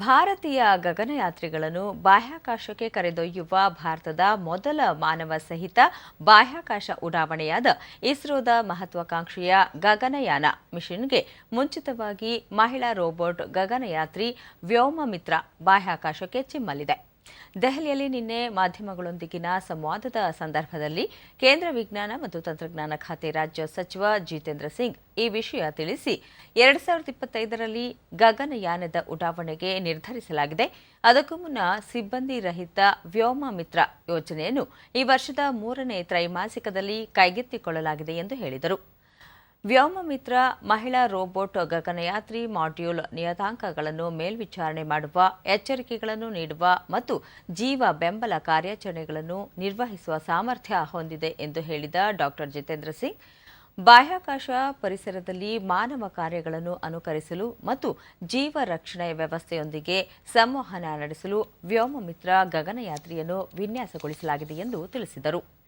ಭಾರತೀಯ ಗಗನಯಾತ್ರಿಗಳನ್ನು ಬಾಹ್ಯಾಕಾಶಕ್ಕೆ ಕರೆದೊಯ್ಯುವ ಭಾರತದ ಮೊದಲ ಮಾನವ ಸಹಿತ ಬಾಹ್ಯಾಕಾಶ ಉಡಾವಣೆಯಾದ ಇಸ್ರೋದ ಮಹತ್ವಾಕಾಂಕ್ಷೆಯ ಗಗನಯಾನ ಮಿಷನ್ಗೆ ಮುಂಚಿತವಾಗಿ ಮಹಿಳಾ ರೋಬೋಟ್ ಗಗನಯಾತ್ರಿ ವ್ಯೋಮಮಿತ್ರ ಬಾಹ್ಯಾಕಾಶಕ್ಕೆ ಚಿಮ್ಮಲಿದೆ. ದೆಹಲಿಯಲ್ಲಿ ನಿನ್ನೆ ಮಾಧ್ಯಮಗಳೊಂದಿಗಿನ ಸಂವಾದದ ಸಂದರ್ಭದಲ್ಲಿ ಕೇಂದ್ರ ವಿಜ್ಞಾನ ಮತ್ತು ತಂತ್ರಜ್ಞಾನ ಖಾತೆ ರಾಜ್ಯ ಸಚಿವ ಜಿತೇಂದ್ರ ಸಿಂಗ್ ಈ ವಿಷಯ ತಿಳಿಸಿ, ಎರಡ್ ಸಾವಿರದ ಇಪ್ಪತ್ತೈದರಲ್ಲಿ ಗಗನಯಾನದ ಉಡಾವಣೆಗೆ ನಿರ್ಧರಿಸಲಾಗಿದೆ. ಅದಕ್ಕೂ ಮುನ್ನ ಸಿಬ್ಬಂದಿ ರಹಿತ ವ್ಯೋಮ ಮಿತ್ರ ಯೋಜನೆಯನ್ನು ಈ ವರ್ಷದ ಮೂರನೇ ತ್ರೈಮಾಸಿಕದಲ್ಲಿ ಕೈಗೆತ್ತಿಕೊಳ್ಳಲಾಗಿದೆ ಎಂದು ಹೇಳಿದರು. ವ್ಯೋಮಮಿತ್ರ ಮಹಿಳಾ ರೋಬೋಟ್ ಗಗನಯಾತ್ರಿ ಮಾಡ್ಯೂಲ್ ನಿಯತಾಂಕಗಳನ್ನು ಮೇಲ್ವಿಚಾರಣೆ ಮಾಡುವ, ಎಚ್ಚರಿಕೆಗಳನ್ನು ನೀಡುವ ಮತ್ತು ಜೀವ ಬೆಂಬಲ ಕಾರ್ಯಾಚರಣೆಗಳನ್ನು ನಿರ್ವಹಿಸುವ ಸಾಮರ್ಥ್ಯ ಹೊಂದಿದೆ ಎಂದು ಹೇಳಿದ ಡಾಕ್ಟರ್ ಜಿತೇಂದ್ರ ಸಿಂಗ್. ಬಾಹ್ಯಾಕಾಶ ಪರಿಸರದಲ್ಲಿ ಮಾನವ ಕಾರ್ಯಗಳನ್ನು ಅನುಕರಿಸಲು ಮತ್ತು ಜೀವ ರಕ್ಷಣೆ ವ್ಯವಸ್ಥೆಯೊಂದಿಗೆ ಸಂವಹನ ನಡೆಸಲು ವ್ಯೋಮಮಿತ್ರ ಗಗನಯಾತ್ರಿಯನ್ನು ವಿನ್ಯಾಸಗೊಳಿಸಲಾಗಿದೆ ಎಂದು ತಿಳಿಸಿದರು.